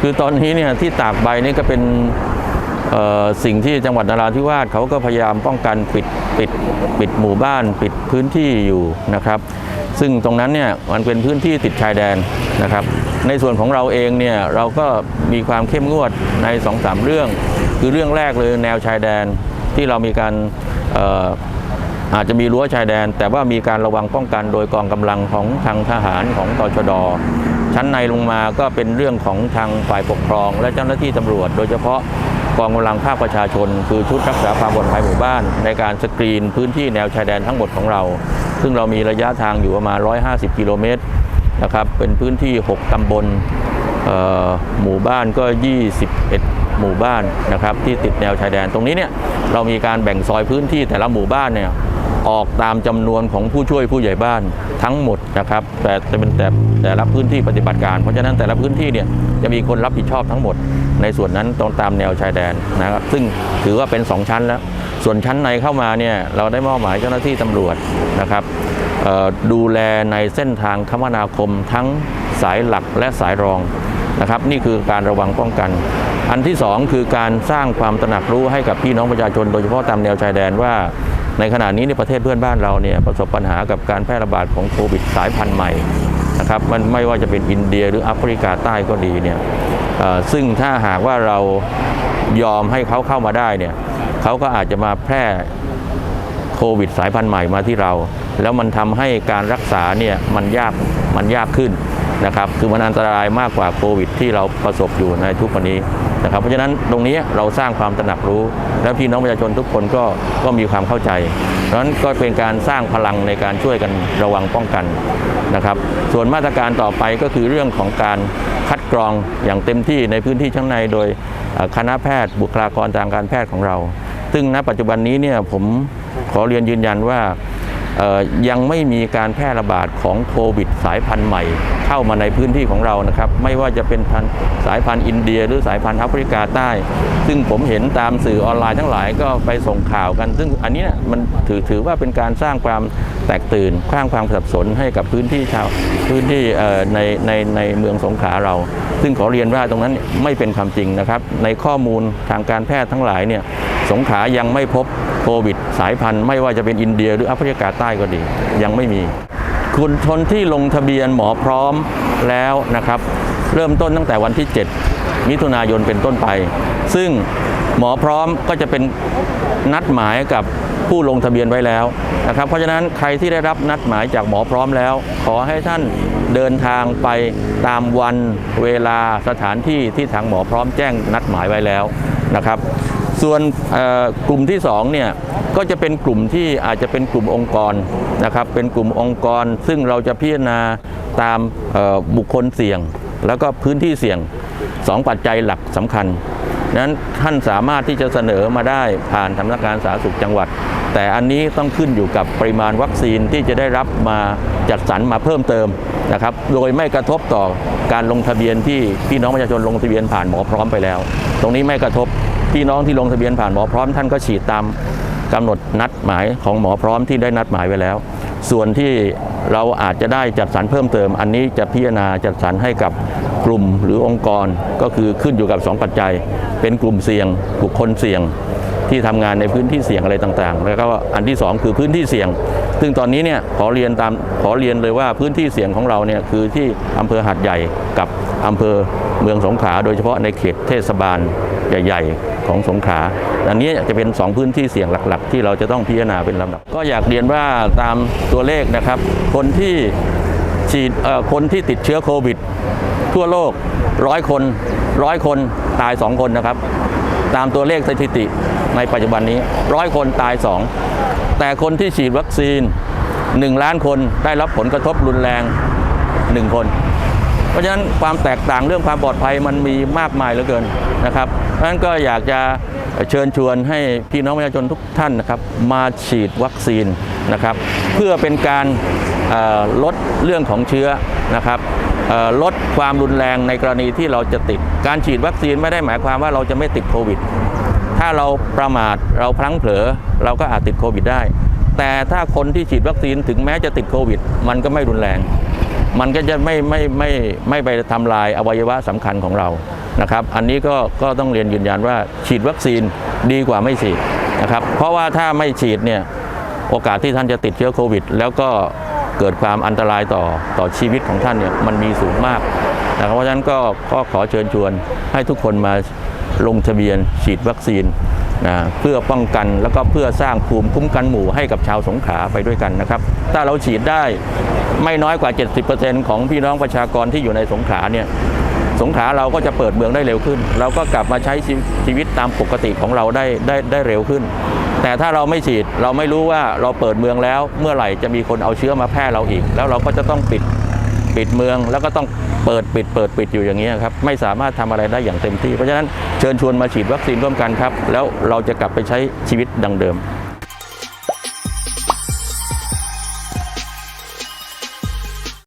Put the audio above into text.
คือตอนนี้เนี่ยที่ตากใบนี่ก็เป็นสิ่งที่จังหวัดนราธิวาสเขาก็พยายามป้องกันปิดปิดปิดหมู่บ้านปิดพื้นที่อยู่นะครับ ซึ่งตรงนั้นเนี่ยมันเป็นพื้นที่ติดชายแดนนะครับ ในส่วนของเราเองเนี่ยเราก็มีความเข้มงวดใน2อสเรื่อง คือเรื่องแรกเลยแนวชายแดนที่เรามีการอาจจะมีรั้วชายแดน แต่ว่ามีการระวังป้องกันโดยกองกำลังของทางทหารของตชด ชั้นในลงมาก็เป็นเรื่องของทางฝ่ายปกครอง และเจ้าหน้าที่ตำรวจ โดยเฉพาะกองกำลังภาคประชาชน คือชุดรักษาความปลอดภัยหมู่บ้าน ในการสกรีนพื้นที่แนวชายแดนทั้งหมดของเรา ซึ่งเรามีระยะทางอยู่ประมาณ 150 กิโลเมตรนะครับเป็นพื้นที่ 6 ตำบลหมู่บ้านก็ 21 หมู่บ้านนะครับที่ติดแนวชายแดนตรงนี้เนี่ยเรามีการแบ่งซอยพื้นที่แต่ละหมู่บ้านเนี่ย ออกตามจำนวนของผู้ช่วยผู้ใหญ่บ้านทั้งหมดนะครับ แต่จะเป็นแต่แต่ละพื้นที่ปฏิบัติการ เพราะฉะนั้นแต่ละพื้นที่เนี่ยจะมีคนรับผิดชอบทั้งหมด ในส่วนนั้นตรงตามแนวชายแดนนะครับ ซึ่งถือว่าเป็น 2 ชั้นแล้ว ส่วนชั้นในเข้ามาเนี่ยเราได้มอบหมายเจ้าหน้าที่ตำรวจนะครับดูแลในเส้นทางคมนาคมทั้งสายหลักและสายรองนะครับ นี่คือการระวังป้องกัน อันที่สองคือการสร้างความตระหนักรู้ให้กับพี่น้องประชาชน โดยเฉพาะตามแนวชายแดนว่า ในขณะนี้ในประเทศเพื่อนบ้านเราเนี่ยประสบปัญหากับการแพร่ระบาดของโควิดสายพันธุ์ใหม่นะครับมันไม่ว่าจะเป็นอินเดียหรือแอฟริกาใต้ก็ดีเนี่ยซึ่งถ้าหากว่าเรายอมให้เขาเข้ามาได้เนี่ยเขาก็อาจจะมาแพร่โควิดสายพันธุ์ใหม่มาที่เรา แล้วมันทำให้การรักษาเนี่ยมันยากมันยากขึ้นนะครับ คือมันอันตรายมากกว่าโควิดที่เราประสบอยู่ในทุกวันนี้ นะครับเพราะฉะนั้นตรงนี้เราสร้างความตระหนักรู้ และพี่น้องประชาชนทุกคนก็ก็มีความเข้าใจเพราะฉะนั้นก็เป็นการสร้างพลังในการช่วยกันระวังป้องกันนะครับ ส่วนมาตรการต่อไปก็คือเรื่องของการคัดกรองอย่างเต็มที่ในพื้นที่ชั้นในโดยคณะแพทย์บุคลากรทางการแพทย์ของเรา ซึ่งณปัจจุบันนี้เนี่ยผมขอเรียนยืนยันว่า ยังไม่มีการแพร่ระบาดของโควิดสายพันธุ์ใหม่ เข้ามาในพื้นที่ของเรานะครับ ไม่ว่าจะเป็นสายพันธุ์อินเดีย หรือสายพันธุ์แอฟริกาใต้ ซึ่งผมเห็นตามสื่อออนไลน์ทั้งหลายก็ไปส่งข่าวกัน ซึ่งอันนี้มันถือถือว่าเป็นการสร้างความแตกตื่นสร้างความสับสนให้กับพื้นที่ชาวพื้นที่ในในในเมืองสงขลาเรา ซึ่งขอเรียนว่าตรงนั้นไม่เป็นความจริงนะครับ ในข้อมูลทางการแพทย์ทั้งหลายเนี่ย สงขายังไม่พบโควิด สายพันธุ์ไม่ว่าจะเป็นอินเดียหรือแอฟริกาใต้ก็ดี ยังไม่มี คุณชนที่ลงทะเบียนหมอพร้อมแล้วนะครับ เริ่มต้นตั้งแต่วันที่ 7 มิถุนายนเป็นต้นไป ซึ่งหมอพร้อมก็จะเป็นนัดหมายกับผู้ลงทะเบียนไว้แล้วนะครับ เพราะฉะนั้นใครที่ได้รับนัดหมายจากหมอพร้อมแล้ว ขอให้ท่านเดินทางไปตามวันเวลาสถานที่ที่ทางหมอพร้อมแจ้งนัดหมายไว้แล้วนะครับ ส่วนกลุ่มที่2เนี่ยก็จะเป็นกลุ่มที่อาจจะเป็นกลุ่มองค์กรนะครับเป็นกลุ่มองค์กร ซึ่งเราจะพิจารณาตามบุคคลเสี่ยง แล้วก็พื้นที่เสี่ยง 2 ปัจจัยหลักสำคัญนั้นท่านสามารถที่จะเสนอมาได้ผ่านสำนักงานสาธารณสุขจังหวัด แต่อันนี้ต้องขึ้นอยู่กับปริมาณวัคซีนที่จะได้รับมาจัดสรรมาเพิ่มเติมนะครับโดยไม่กระทบต่อการลงทะเบียนที่พี่น้องประชาชนลงทะเบียนผ่านหมอพร้อมไปแล้ว ตรงนี้ไม่กระทบ พี่น้องที่ลงทะเบียนผ่านหมอพร้อมท่านก็ฉีดตามกำหนดนัดหมายของหมอพร้อมที่ได้นัดหมายไว้แล้ว ส่วนที่เราอาจจะได้จัดสรรเพิ่มเติม อันนี้จะพิจารณาจัดสรรให้กับกลุ่มหรือองค์กรก็คือขึ้นอยู่กับ 2 ปัจจัย เป็นกลุ่มเสี่ยง บุคคลเสี่ยง ที่ทำงานในพื้นที่เสี่ยงอะไรต่างๆ แล้วก็อันที่ 2 คือพื้นที่เสี่ยง ซึ่งตอนนี้เนี่ยขอเรียนตามขอเรียนเลยว่าพื้นที่เสี่ยงของเราเนี่ยคือที่อำเภอหาดใหญ่กับอำเภอเมืองสงขลาโดยเฉพาะในเขตเทศบาล ใหญ่ๆ ของสงขลาอันนี้จะเป็น 2 พื้นที่เสี่ยงหลัก ๆ ที่เราจะต้องพิจารณาเป็นลำดับ ก็อยากเรียนว่าตามตัวเลขนะครับ คนที่ฉีดคนที่ติดเชื้อโควิด ทั่วโลกร้อยคนร้อยคนตาย 2 คนนะครับ ตามตัวเลขสถิติในปัจจุบันนี้ร้อยคนตาย 2 แต่คนที่ฉีดวัคซีน 1 ล้านคนได้รับผลกระทบรุนแรง 1 คน ราะฉะนั้นความแตกต่างเรื่องความปลอดภัยมันมีมากมายเหลือเกินนะครับเพราะฉะนั้นก็อยากจะเชิญชวนให้พี่น้องประชาชนทุกท่านนะครับมาฉีดวัคซีนนะครับเพื่อเป็นการลดเรื่องของเชื้อนะครับลดความรุนแรงในกรณีที่เราจะติด การฉีดวัคซีนไม่ได้หมายความว่าเราจะไม่ติดโควิด ถ้าเราประมาทเราพลั้งเผลอเราก็อาจติดโควิดได้ แต่ถ้าคนที่ฉีดวัคซีนถึงแม้จะติดโควิด มันก็ไม่รุนแรง มันก็จะไม่ไม่ไม่ไม่ไปทำลายอวัยวะสำคัญของเรานะครับ อันนี้ก็ก็ต้องเรียนยืนยันว่าฉีดวัคซีนดีกว่าไม่ฉีดนะครับ เพราะว่าถ้าไม่ฉีดเนี่ยโอกาสที่ท่านจะติดเชื้อโควิด แล้วก็เกิดความอันตรายต่อต่อชีวิตของท่านเนี่ยมันมีสูงมากนะครับเพราะฉะนั้นก็ก็ขอเชิญชวนให้ทุกคนมาลงทะเบียนฉีดวัคซีน นะเพื่อป้องกันแล้วก็เพื่อสร้างภูมิคุ้มกันหมู่ให้กับชาวสงขลาไปด้วยกันนะครับ ถ้าเราฉีดได้ไม่น้อยกว่า 70%ของพี่น้องประชากรที่อยู่ในสงขลาเนี่ยสงขลาเราก็จะเปิดเมืองได้เร็วขึ้น เราก็กลับมาใช้ชีชีวิตตามปกติของเราได้ได้ได้เร็วขึ้น แต่ถ้าเราไม่ฉีดเราไม่รู้ว่าเราเปิดเมืองแล้ว เมื่อไหร่จะมีคนเอาเชื้อมาแพร่เราอีก แล้วเราก็จะต้องปิดปิดเมืองแล้วก็ต้อง เปิดปิดเปิดปิดอยู่อย่างนี้ครับไม่สามารถทำอะไรได้อย่างเต็มที่ เพราะฉะนั้นเชิญชวนมาฉีดวัคซีนร่วมกันครับ แล้วเราจะกลับไปใช้ชีวิตดังเดิม